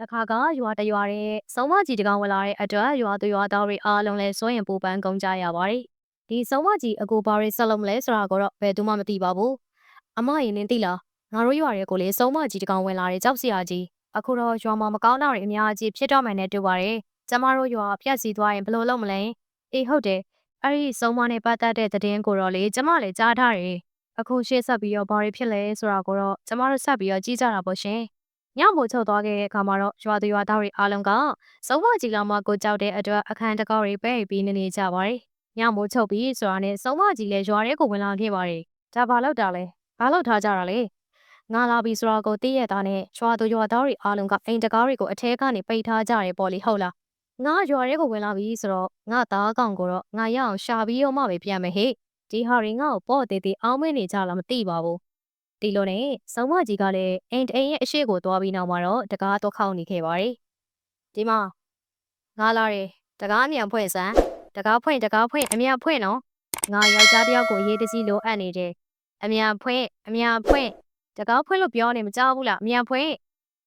တခါကရွာတရွာတဲ့စုံမကြီးတကောင်ဝင်လာတဲ့အတွက်ရွာသူရွာသားတွေအားလုံးလဲစိုးရင်ပူပန်းကုန်ကြရပါတယ်။ဒီစုံမကြီးအကိုဘာတွေဆက်လုပ်မလဲဆိုတာကိုတော့ဘယ်သူမှမသိပါဘူး။အမရင်နင်းသိလားငါတို့ရွာတွေကိုလေစုံမကြီးတကောင်ဝင်လာတဲ့ကြောက်စရာကြီးအခုတော့ရွာမှာမကောင်းတာတွေအများကြီးဖြစ်တော့မှန်းနဲ့တူပါတယ်။ကျမတို့ရွာပြက်စီသွားရင်ဘယ်လိုလုပ်မလဲ။အေးဟုတ်တယ်။အဲ့ဒီစုံမနဲ့ပတ်သက်တဲ့သတင်းကိုတော့လေကျမလည်းကြားထားတယ်။အခုရှေ့ဆက်ပြီးတော့ဘာတွေဖြစ်လဲဆိုတာကိုတော့ကျမတို့ဆက်ပြီးတော့ကြည့်ကြတာပေါ့ရှင်။ ညမို့ချုပ်သွားခဲ့တဲ့အခါမှာတော့ရွာသူရွာသားတွေအားလုံးကစုံမကြီးလောင်မကိုကြောက်တဲ့အတွက်အခန်းတကောက်တွေပဲ့ပြီးနေနေကြပါတယ်။ညမို့ချုပ်ပြီးဆိုတာနဲ့စုံမကြီးလည်းရွာထဲကိုဝင်လာခဲ့ပါတယ်။ဒါဘာလို့တာလဲ။ဘာလို့ထားကြတာလဲ။ငါလာပြီဆိုတာကိုသိရတာနဲ့ရွာသူရွာသားတွေအားလုံးကအိမ်တကားတွေကိုအထဲကနေပိတ်ထားကြတယ်ပေါ့လေဟုတ်လား။ငါရွာထဲကိုဝင်လာပြီဆိုတော့ငါသားကောင်ကိုတော့ငါရအောင်ရှာပြီးတော့မှပဲပြန်မယ်ဟဲ့။ဒီဟာတွေငါ့ကိုပေါ့သေးသေးအောင်းမနေကြလားမသိပါဘူး။ ဒီလိုနဲ့စုံမကြီးကလည်းအိမ်တအိမ်ရဲ့အရှိကိုသွားပြီးနောက်မှာတော့တကားတော့ခောက်နေခဲ့ပါတယ်။ဒီမှာငါလာတယ်တကားအမြန်ဖွင့်စမ်းတကားဖွင့်တကားဖွင့်အမြန်ဖွင့်နော်ငါယောက်ျားတစ်ယောက်ကိုရေးတစည်းလိုအပ်နေတယ်အမြန်ဖွင့်အမြန်ဖွင့်တကားဖွင့်လို့ပြောနေမကြောက်ဘူးလားအမြန်ဖွင့်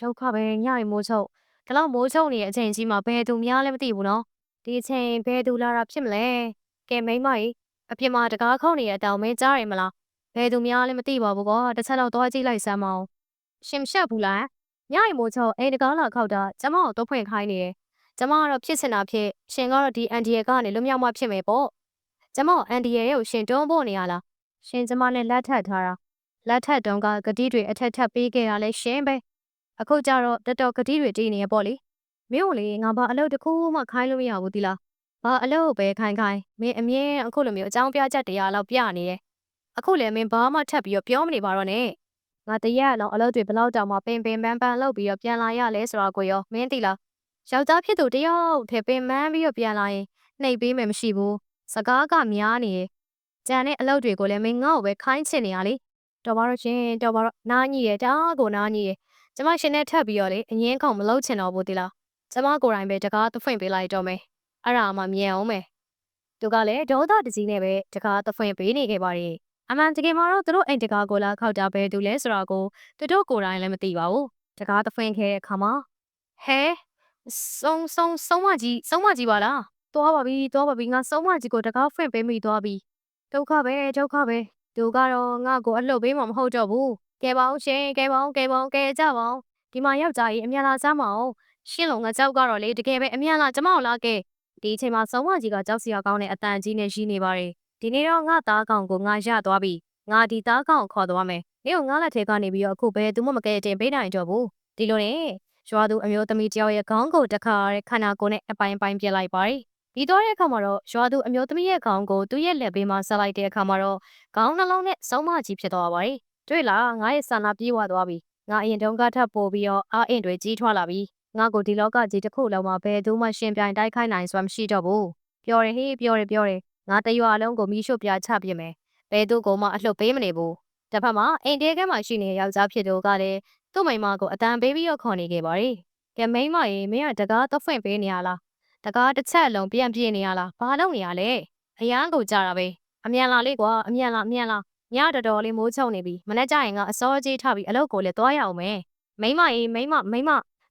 ဒုက္ခပဲညရီမိုးချုပ်ဒီလောက်မိုးချုပ်နေတဲ့အချိန်ကြီးမှာဘယ်သူများလဲမသိဘူးနော်ဒီအချိန်ဘယ်သူလာတာဖြစ်မလဲကဲမိန်းမကြီးအပြင်မှာတကားခုံနေတဲ့အတောင်မင်းကြားရမလား ဘယ်သူများလဲမသိပါဘူးကွာတစ်ချက်တော့သွားကြည့်လိုက်စမ်းမအောင်ရှင်မရှက်ဘူးလားညရီမိုးချောအိမ်တကားလာခောက်တာကျမကိုတော့ဖွင့်ခိုင်းနေတယ်ကျမကတော့ဖြစ်စင်တာဖြစ်ရှင်ကတော့ဒီအန်ဒီရဲ့ကနေလွတ်မြောက်မှဖြစ်မယ်ပေါ့ကျမအန်ဒီရဲ့ကိုရှင်တွန်းဖို့နေရလားရှင်ကျမနဲ့လက်ထပ်ထားတာလက်ထပ်တုန်းကဂတိတွေအထက်ထပ်ပေးခဲ့တာလဲရှင်ပဲအခုကျတော့တတော်ဂတိတွေတည်နေရပေါ့လေမင်းတို့လေငါဘာအလုပ်တစ်ခုမှခိုင်းလို့မရဘူးဒီလားဘာအလုပ်ပဲခိုင်းခိုင်းမင်းအမြဲအခုလိုမျိုးအကြောင်းပြချက်တရားလောက်ပြနေတယ် အခုလည်းမင်းဘာမှထပ်ပြီးတော့ပြောမနေပါတော့နဲ့ငါတရက်အောင်အလုပ်တွေဘလောက်တောင်မှပင်ပင်ပန်းပန်းလုပ်ပြီးတော့ပြန်လာရလဲဆိုတာကိုရောမင်းသိလားယောက်ျားဖြစ်သူတယောက်ထဲပင်ပန်းပြီးတော့ပြန်လာရင်နှိပ်ပေးမယ်မရှိဘူးစကားကများနေတယ်ကြံတဲ့အလုပ်တွေကိုလည်းမင်းငါ့ကိုပဲခိုင်းချင်နေရလေတော်ပါတော့ရှင်တော်ပါတော့နားကြီးရတာကိုနားကြီးရကျမရှင်နဲ့ထပ်ပြီးတော့လေအငင်းကောင်မလုပ်ချင်တော့ဘူးဒီလားကျမကိုယ်တိုင်ပဲတကားသဖွင့်ပေးလိုက်တော့မယ်အဲ့ဒါမှမြင်အောင်မယ်သူကလည်းဒေါသတကြီးနဲ့ပဲတကားသဖွင့်ပေးနေခဲ့ပါတယ် အမှန်တကယ်မှာတော့သူတို့အိမ်တကားကိုလာခောက်တာပဲသူလဲဆိုတာကိုသူတို့ကိုယ်တိုင်လည်းမသိပါဘူးတကားသဖွင့်ခဲ့တဲ့အခါမှာဟဲစုံစုံစုံမကြီးစုံမကြီးပါလားသွားပါပြီသွားပါပြီငါစုံမကြီးကိုတကားဖွင့်ပေးမိသွားပြီဒုက္ခပဲဒုက္ခပဲသူကတော့ငါ့ကိုအလှုပ်ပေးမှမဟုတ်တော့ဘူးကဲပါအောင်ရှင်ကဲပါအောင်ကဲပါအောင်ကဲကြပါအောင်ဒီမှာယောက်ျားကြီးအမြန်လာစမ်းပါအောင်ရှင်းလုံးငါကြောက်ကတော့လေတကယ်ပဲအမြန်လာကျမကိုလာကဲဒီအချိန်မှာစုံမကြီးကကြောက်စရာကောင်းတဲ့အတန်ကြီးနဲ့ရှိနေပါတယ် ဒီနေ့တော့ငါသားကောင်ကိုငါရသွားပြီငါဒီသားကောင်ကိုခေါ်သွားမယ်နေကိုငါလက်ထဲကနေပြီးတော့အခုပဲသူမမကဲတင်ပေးနိုင်တော့ဘူးဒီလိုနဲ့ရွာသူအမျိုးသမီးတယောက်ရဲ့ခေါင်းကိုတစ်ခါရဲခန္ဓာကိုယ်နဲ့အပိုင်းပိုင်းပြစ်လိုက်ပါတယ်ဒီတော့တဲ့အခါမှာတော့ရွာသူအမျိုးသမီးရဲ့ခေါင်းကိုသူ့ရဲ့လက်ဘေးမှာဆက်လိုက်တဲ့အခါမှာတော့ခေါင်းနှလုံးနဲ့စုံမကြီးဖြစ်သွားပါတယ်တွေ့လားငါရဲ့ဆန္ဒပြေဝသွားပြီငါအရင်တုန်းကထပ်ပို့ပြီးတော့အာအင်တွေကြီးထွားလာပြီငါကိုဒီလောကကြီးတစ်ခုလုံးမှာဘယ်သူမှရှင်ပြိုင်တိုက်ခိုက်နိုင်စွမ်းမရှိတော့ဘူးပြောရဟေးပြောရပြောရ ငါတရွာလုံးကိုမီးရှို့ပြချပြစ်မယ်။ဘယ်သူကိုမှအလှုပ်ပေးမနေဘူး။တစ်ဖက်မှာအိမ်တဲကမှာရှိနေတဲ့ယောက်ျားဖြစ်သူကလည်းသူ့မိန်းမကိုအတန်ပေးပြီးတော့ခေါ်နေခဲ့ပါရီ။ကဲမိန်းမရေမင်းကတကားသဖွင့်ပေးနေရလား။တကားတစ်ချက်လုံးပြန်ပြေးနေရလား။ဘာလုပ်နေရလဲ။အရန်ကိုကြတာပဲ။အမြန်လာလေးကွာအမြန်လာအမြန်လာညတော်တော်လေးမိုးချုံနေပြီ။မနေ့ကျရင်ကအစောကြီးထပြီးအလုပ်ကိုလည်းသွားရအောင်မယ်။မိန်းမရေမိန်းမမိန်းမ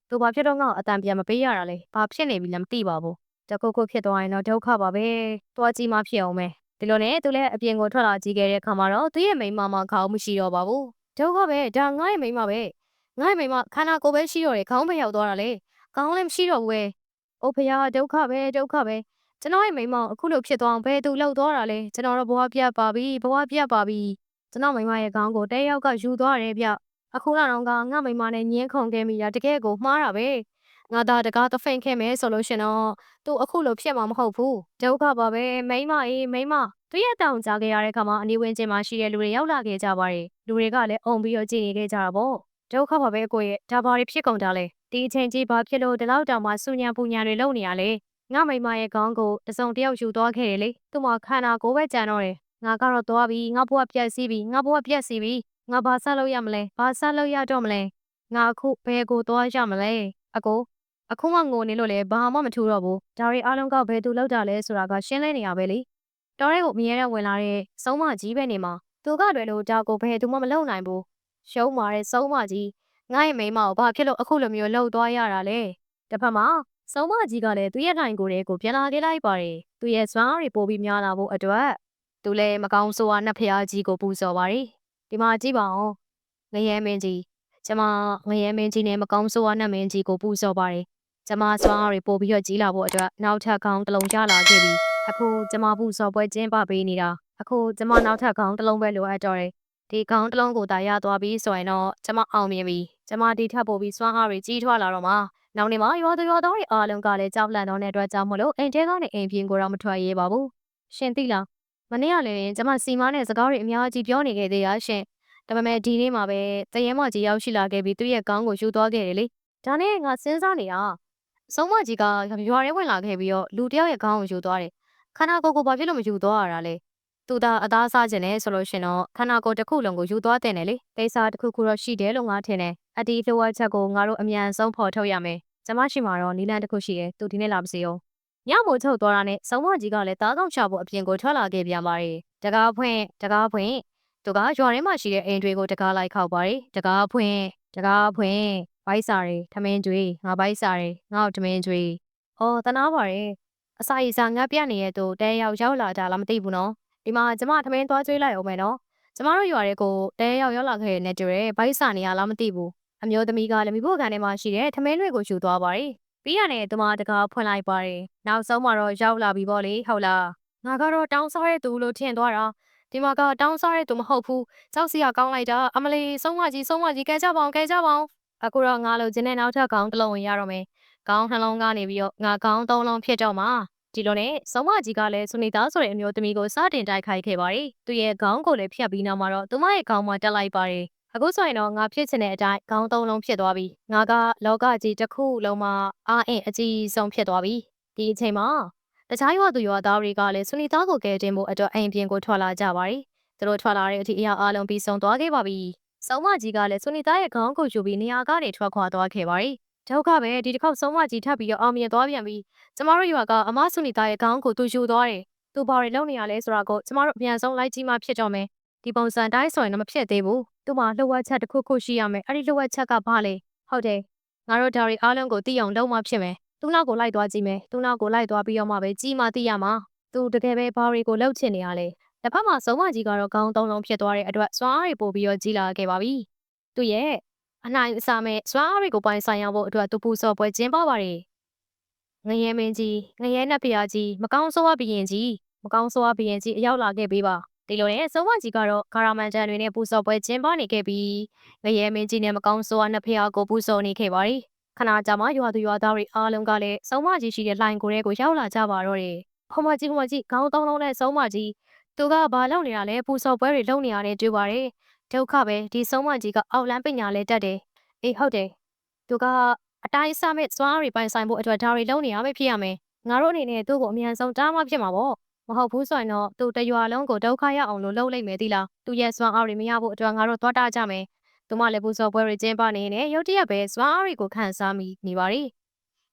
သူဘာဖြစ်တော့ငါ့ကိုအတန်ပြန်မပေးရတာလဲ။ဘာဖြစ်နေပြီလဲမသိပါဘူး။ တခုခုဖြစ်သွားရင်တော့ဒုက္ခပါပဲ။သွားကြည့်မှဖြစ်အောင်ပဲ။ဒီလိုနဲ့သူလည်းအပြင်ကိုထွက်လာကြည့်ခဲ့တဲ့အခါမှာတော့သူ့ရဲ့မိန်းမမခေါင်းမရှိတော့ပါဘူး။ဒုက္ခပဲဒါငါ့ရဲ့မိန်းမပဲ။ငါ့ရဲ့မိန်းမခန္ဓာကိုယ်ပဲရှိတော့တယ်ခေါင်းပဲရောက်သွားတာလေ။ခေါင်းလည်းမရှိတော့ဘူးပဲ။အိုဖယားဒုက္ခပဲဒုက္ခပဲ။ကျွန်တော်ရဲ့မိန်းမအခုလိုဖြစ်သွားအောင်ဘယ်သူလှုပ်သွားတာလဲ။ကျွန်တော်တော့ဘဝပြတ်ပါပြီဘဝပြတ်ပါပြီ။ကျွန်တော်မိန်းမရဲ့ခေါင်းကိုတဲယောက်ကယူသွားတယ်ဗျ။အခုတော့ကငါမိန်းမနဲ့ညင်းခုန်ခဲ့မိတာတကယ်ကိုမှားတာပဲ။ ငါသားတကားသဖိန်ခဲ့မယ်ဆိုလို့ရှင်တော့သူအခုလိုဖြစ်မှာမဟုတ်ဘူးဒုက္ခပါပဲမိမအေးမိမသူရဲ့တောင်ကြားခဲ့ရတဲ့ခါမှာအနီးဝန်းကျင်မှာရှိတဲ့လူတွေရောက်လာခဲ့ကြပါတယ်လူတွေကလည်းအုံပြီးတော့ကြည်နေခဲ့ကြတာပေါ့ဒုက္ခပါပဲကိုရဲ့ဒါဘာတွေဖြစ်ကုန်တာလဲဒီအချိန်ကြီးဘာဖြစ်လို့ဒီလောက်တောင်မှစူညာပူညာတွေလုပ်နေရလဲငါမိမရဲ့ခေါင်းကိုတစုံတယောက်ယူသွားခဲ့တယ်လေသူ့မှာခန္ဓာကိုယ်ပဲကြံတော့တယ်ငါကတော့သွားပြီငါဘဝပြက်စီးပြီငါဘဝပြက်စီးပြီငါဘာဆက်လုပ်ရမလဲဘာဆက်လုပ်ရတော့မလဲငါအခုဘယ်ကိုသွားရမလဲအကို အခုမှငိုနေလို့လည်းဘာမှမထူတော့ဘူးဒါတွေအားလုံးကဘယ်သူလောက်တာလဲဆိုတာကရှင်းလင်းနေရပဲလေတော်ရဲကိုအမြဲတမ်းဝင်လာတဲ့စုံမကြီးပဲနေမှာသူကတွေလို့ဒါကိုဘယ်သူမှမလုံနိုင်ဘူးရှုံးမာတဲ့စုံမကြီးငါ့ရဲ့မိန်းမကိုဘာဖြစ်လို့အခုလိုမျိုးလှုပ်သွားရတာလဲတစ်ဖက်မှာစုံမကြီးကလည်းသူ့ရဲ့ထိုင်ကိုယ်တွေကိုပြန်လာခဲ့လိုက်ပါတယ်သူ့ရဲ့စွမ်းအားတွေပိုပြီးများလာဖို့အတွက်သူလည်းမကောင်းဆိုးဝါးနှစ်ဖျားကြီးကိုပူဇော်ပါတယ်ဒီမှာကြည့်ပါဦးငရဲမင်းကြီးကျမငရဲမင်းကြီးနဲ့မကောင်းဆိုးဝါးနှစ်မင်းကြီးကိုပူဇော်ပါတယ် ကျမစွမ်းအားတွေပိုပြီးတော့ကြီးလာဖို့အတွက်နောက်ထပ်ကောင်းတစ်လုံးကြလာခဲ့ပြီအခုကျမပူဇော်ပွဲကျင်းပပေးနေတာအခုကျမနောက်ထပ်ကောင်းတစ်လုံးပဲလိုအပ်တော့တယ်ဒီကောင်းတစ်လုံးကိုတာရသွားပြီးဆိုရင်တော့ကျမအောင်မြင်ပြီကျမဒီထပ်ပို့ပြီးစွမ်းအားတွေကြီးထွားလာတော့မှနောက်နေ့မှာရွာသူရွာသားတွေအားလုံးကလည်းကြောက်လန့်တော့တဲ့အတွက်ကြောင့်မလို့အိမ်ထဲကနေအိမ်ပြင်ကိုတော့မထွက်ရဲပါဘူးရှင်သိလားမနေ့ကလည်းကျမစီမားနဲ့စကားတွေအများကြီးပြောနေခဲ့သေးရရှင်ဒါပေမဲ့ဒီနေ့မှာပဲတရဲမကြီးရောက်ရှိလာခဲ့ပြီးသူ့ရဲ့ကောင်းကိုယူသွားခဲ့တယ်လေဒါနဲ့ငါစဉ်းစားနေတာ ဆုံးမကြီးကရွာထဲဝင်လာခဲ့ပြီးတော့လူတယောက်ရဲ့ကောင်းကိုယူသွားတယ်ခန္ဓာကိုယ်ကိုဘာဖြစ်လို့မယူသွားရတာလဲသူသာအသားစားခြင်းနဲ့ဆိုလို့ရှင်တော့ခန္ဓာကိုယ်တစ်ခုလုံးကိုယူသွားတဲ့နယ်လေကိစ္စတစ်ခုခုတော့ရှိတယ်လို့ငါထင်တယ်အတီးလိုအပ်ချက်ကိုငါတို့အမြန်ဆုံးဖော်ထုတ်ရမယ်ကျမရှိမှာတော့နီလန်တစ်ခုရှိတယ်သူဒီနေ့လာပါစေရောညမို့ထုတ်သွားတာနဲ့စုံမကြီးကလည်းတားကောက်ချဖို့အပြင်ကိုထွက်လာခဲ့ပြန်ပါတယ်တကားဖွင့်တကားဖွင့်သူကရွာထဲမှာရှိတဲ့အိမ်တွေကိုတကားလိုက်ခောက်ပါတယ်တကားဖွင့်တကားဖွင့် ဘိုက်စာတွေထမင်းတွေငါဘိုက်စာတွေငါ့ထမင်းတွေအော်တနာပါရဲ့အစာရည်စာငတ်ပြနေရဲ့သူတဲရောက်ရောက်လာတာလားမသိဘူးနော်ဒီမှာကျမထမင်းသွားကျွေးလိုက်အောင်မယ်နော်ကျမတို့ရွာတွေကိုတဲရောက်ရောက်လာခဲ့တဲ့နဲ့တူတယ်ဘိုက်စာနေရလားမသိဘူးအမျိုးသမီးကလည်းမိဖို့ကန်ထဲမှာရှိတဲ့ထမင်းတွေကိုယူသွားပါတယ်ပြီးရတဲ့သူမတကားဖွင့်လိုက်ပါတယ်နောက်ဆုံးမှာတော့ရောက်လာပြီပေါ့လေဟုတ်လားငါကတော့တောင်းစားတဲ့သူလို့ထင်သွားတာဒီမှာကတောင်းစားတဲ့သူမဟုတ်ဘူးကြောက်စရာကောင်းလိုက်တာအမလီဆုံးမကြီးဆုံးမကြီးကဲကြပါအောင်ကဲကြပါအောင် အခုတော့ငါလိုချင်တဲ့နောက်ထပ်ကောင်းတစ်လုံးဝင်ရတော့မယ်ကောင်းနှလုံးကနေပြီးတော့ငါကောင်းသုံးလုံးဖြစ်တော့မှာဒီလိုနဲ့ဆုံးမကြီးကလည်းဆုနေတာဆိုတဲ့အမျိုးသမီးကိုစတင်တိုက်ခိုက်ခဲ့ပါတယ်သူရဲ့ခေါင်းကိုလည်းဖြတ်ပြီးနောက်မှာတော့သူမရဲ့ခေါင်းမှာတက်လိုက်ပါတယ်အခုဆိုရင်တော့ငါဖြစ်ချင်တဲ့အတိုင်းခေါင်းသုံးလုံးဖြစ်သွားပြီငါကလောကကြီးတစ်ခုလုံးမှာအာအင်အကြီးဆုံးဖြစ်သွားပြီဒီအချိန်မှာတခြားရွာသူရွာသားတွေကလည်းဆုနီသားကိုကယ်တင်ဖို့အတွက်အိမ်ပြင်ကိုထွက်လာကြပါတယ်သူတို့ထွက်လာတဲ့အထိအရာအလုံးပြီးဆုံးသွားခဲ့ပါပြီ စုံမကြီးကလည်းဆုနီသားရဲ့ခေါင်းကိုယူပြီးနေရာကနေထွက်ခွာသွားခဲ့ပါတယ်ဒုက္ခပဲဒီတစ်ခေါက်စုံမကြီးထပ်ပြီးတော့အောင်မြင်သွားပြန်ပြီကျမတို့ရွာကအမဆုနီသားရဲ့ခေါင်းကိုသူယူသွားတယ်သူဘာတွေလုပ်နေရလဲဆိုတာကိုကျမတို့အပြန်ဆုံးလိုက်ကြည့်မှဖြစ်တော့မယ်ဒီပုံစံတိုင်းဆိုရင်တော့မဖြစ်သေးဘူးသူ့မှာလှုပ်ဝက်ချက်တစ်ခုခုရှိရမယ်အဲ့ဒီလှုပ်ဝက်ချက်ကဘာလဲဟုတ်တယ်ငါတို့ဒါရီအားလုံးကိုသိအောင်လုပ်မှဖြစ်မယ်သူ့နောက်ကိုလိုက်သွားကြည့်မယ်သူ့နောက်ကိုလိုက်သွားပြီးတော့မှပဲကြီးမှသိရမှာသူတကယ်ပဲဘာတွေကိုလှုပ်ချင်နေရလဲ တစ်ဖက်မှာစုံမကြီးကတော့ကောင်းသုံးလုံးဖြစ်သွားတဲ့အတွက်စွမ်းအားတွေပို့ပြီးတော့ကြီးလာခဲ့ပါပြီသူ့ရဲ့အနိုင်အစာမဲ့စွမ်းအားတွေကိုပိုင်ဆိုင်ရဖို့အတွက်သူပူစော်ပွဲကျင်းပပါတယ်ငရဲမင်းကြီးငရဲနှက်ဖျားကြီးမကောင်းဆိုးဝါးဘီရင်ကြီးမကောင်းဆိုးဝါးဘီရင်ကြီးအရောက်လာခဲ့ပေးပါဒီလိုနဲ့စုံမကြီးကတော့ကာရာမန်တန်တွေနဲ့ပူစော်ပွဲကျင်းပနေခဲ့ပြီးငရဲမင်းကြီးနဲ့မကောင်းဆိုးဝါးနှစ်ဖျားကိုပူစော်နေခဲ့ပါတယ်ခဏကြာမှရွာသူရွာသားတွေအားလုံးကလည်းစုံမကြီးရှိတဲ့လိုင်းကိုတွေကိုရောက်လာကြပါတော့တယ်ဟိုမကြီးဟိုမကြီးခေါင်းတောင်းလုံးနဲ့စုံမကြီး သူကဘာလုပ်နေတာလဲပူစော်ပွဲတွေလုပ်နေရတယ်တွေ့ပါတယ်ဒုက္ခပဲဒီစုံမကြီးကအောက်လန်းပညာလဲတက်တယ်အေးဟုတ်တယ်သူကအတိုင်းအစမဲ့စွမ်းရီပိုင်ဆိုင်ဖို့အတွက်ဒါတွေလုပ်နေရမယ်ဖြစ်ရမယ်ငါတို့အနေနဲ့သူ့ကိုအမြန်ဆုံးတားမှဖြစ်မှာပေါ့မဟုတ်ဘူးဆိုရင်တော့သူတရွာလုံးကိုဒုက္ခရအောင်လို့လုပ်လိုက်မယ်သီလားသူရဲ့စွမ်းအားတွေမရဖို့အတွက်ငါတို့သွားတာကြမယ်သူမလည်းပူစော်ပွဲတွေကျင်းပနေနေရုတ်တရက်ပဲစွမ်းအားတွေကိုခန်းစားမိနေပါရီ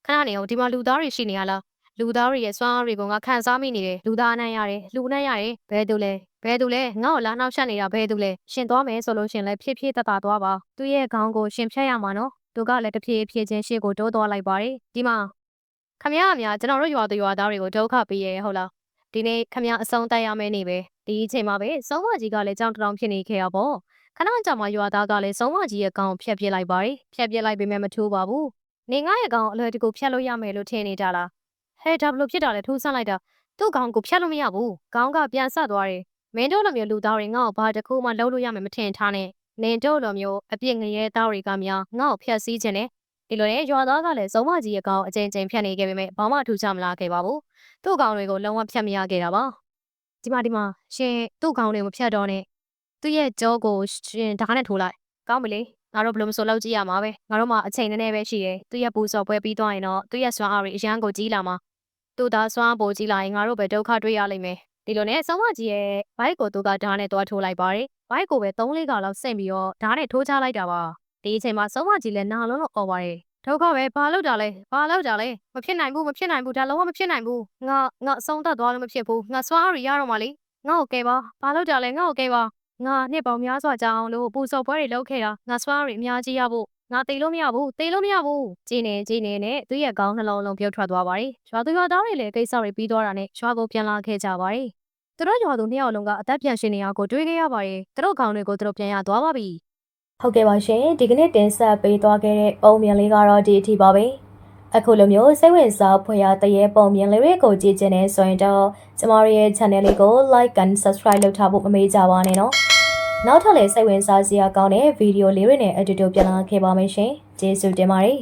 ခဏနေအောင်ဒီမှာလူသားတွေရှိနေရလား လူသားတွေရဲ့စွမ်းအားတွေကိုငါခန်းစားမိနေတယ်လူသားအနံ့ရတယ်လူအနံ့ရတယ်ဘယ်သူလဲဘယ်သူလဲငါ့ကိုလာနောက်ရှက်နေတာဘယ်သူလဲရှင်သွားမယ်ဆိုလို့ရှင်လဲဖြည်းဖြည်းတတသွားပါသူရဲ့ခေါင်းကိုရှင်ဖြတ်ရမှာနော်သူကလည်းတဖြည်းဖြည်းချင်းရှေ့ကိုတိုးသွားလိုက်ပါတယ်ဒီမှာခမရအများကျွန်တော်တို့ရွာသူရွာသားတွေကိုဒုက္ခပေးရဲဟုတ်လားဒီနေ့ခမရအဆုံးတိုက်ရမယ့်နေ့ပဲဒီအချိန်မှာပဲစုံမကြီးကလည်းကြောင်တောင်ဖြစ်နေခဲ့ရပေါ့ခဏကြာမှရွာသားကလည်းစုံမကြီးရဲ့ခေါင်းဖြတ်ပြစ်လိုက်ပါတယ်ဖြတ်ပြစ်လိုက်ပေမဲ့မထိုးပါဘူးနေငါရဲ့ခေါင်းအလွယ်တကူဖြတ်လို့ရမယ်လို့ထင်နေကြလား ဟဲ့ဒါဘလို့ဖြစ်တာလဲထိုးဆန်းလိုက်တာသူ့ခေါင်းကိုဖြတ်လို့မရဘူးခေါင်းကပြန်ဆက်သွားတယ်မင်းတို့လိုမျိုးလူသားတွေငါ့ကိုဘာတစ်ခုမှလုပ်လို့ရမယ်မထင်ထားနဲ့နင်တို့လိုမျိုးအပြစ်ငရဲသားတွေကများငါ့ကိုဖျက်ဆီးခြင်းနဲ့ဒီလိုနဲ့ရွာသားကလည်းစုံမကြီးရဲ့ကောင်အကြိမ်ကြိမ်ဖြတ်နေခဲ့ပေမဲ့ဘာမှထူးခြားမလာခဲ့ပါဘူးသူ့ကောင်တွေကိုလုံးဝဖြတ်မရခဲ့တာပါဒီမှာဒီမှာရှင်သူ့ကောင်တွေမဖြတ်တော့နဲ့သူ့ရဲ့ကြောကိုရှင်ဓာတ်နဲ့ထိုးလိုက်ကောင်းပြီလေငါတို့ဘယ်လိုမဆိုလုပ်ကြည့်ရမှာပဲငါတို့မှအချိန်နည်းနည်းပဲရှိတယ်သူ့ရဲ့ပူစော်ပွဲပြီးသွားရင်တော့သူ့ရဲ့စွမ်းအားတွေအရန်ကိုကြီးလာမှာ သူ့သားစွမ်းအားပိုကြီးလာရင်ငါတို့ပဲဒုက္ခတွေ့ရလိမ့်မယ်ဒီလိုနဲ့ဆောင်းမကြီးရဲ့ဘိုက်ကိုသူကဓာတ်နဲ့သွားထိုးလိုက်ပါတယ်ဘိုက်ကိုပဲ3လေးကလောက်ဆင့်ပြီးတော့ဓာတ်နဲ့ထိုးချလိုက်တာပါဒီအချိန်မှာဆောင်းမကြီးလည်းနာလုံးလို့អော်ပါတယ်ဒုက္ခပဲဘာလုပ်တာလဲဘာလုပ်တာလဲမဖြစ်နိုင်ဘူးမဖြစ်နိုင်ဘူးဒါလုံးဝမဖြစ်နိုင်ဘူးငါငါအဆုံးသတ်သွားလို့မဖြစ်ဘူးငါစွာရီရတော့မှလေငါ့ကိုကဲပါဘာလုပ်တာလဲငါ့ကိုကဲပါငါနှစ်ပေါင်းများစွာကြာအောင်လို့ပူစော်ပွဲတွေလုပ်ခဲ့တာငါစွာရီအများကြီးရဖို့ ငါတေလို့မရဘူးတေလို့မရဘူးကြည်နေကြည်နေနဲ့သူ့ရဲ့ခေါင်းနှလုံးလုံးပြုတ်ထွက်သွားပါတယ်ရွာသူရွာသားတွေလည်းကိစ္စတွေပြီးသွားတာနဲ့ရွာကိုပြန်လာခဲ့ကြပါတယ်သူတို့ရွာသူနှစ်ယောက်လုံးကအသက်ပြန်ရှင်နေရကိုတွေးခဲ့ရပါတယ်သူတို့ခေါင်းတွေကိုသူတို့ပြန်ရသွားပါပြီဟုတ်ကဲ့ပါရှင်ဒီကနေ့တင်ဆက်ပေးသွားခဲ့တဲ့ပုံမြင်လေးကတော့ဒီအထိပါပဲအခုလိုမျိုးစိတ်ဝင်စားဖွယ်ရာတရေပုံမြင်လေးတွေကိုကြည့်ချင်နေဆိုရင်တော့ကျမတို့ရဲ့ channel လေးကို like and subscribe လုပ်ထားဖို့မမေ့ကြပါနဲ့နော် နောက်ထပ်လည်းစိတ်ဝင်စားစရာကောင်းတဲ့ဗီဒီယိုလေးတွေနဲ့အတူတူပြန်လာခဲ့ပါမယ်ရှင်ကျေးဇူးတင်ပါတယ်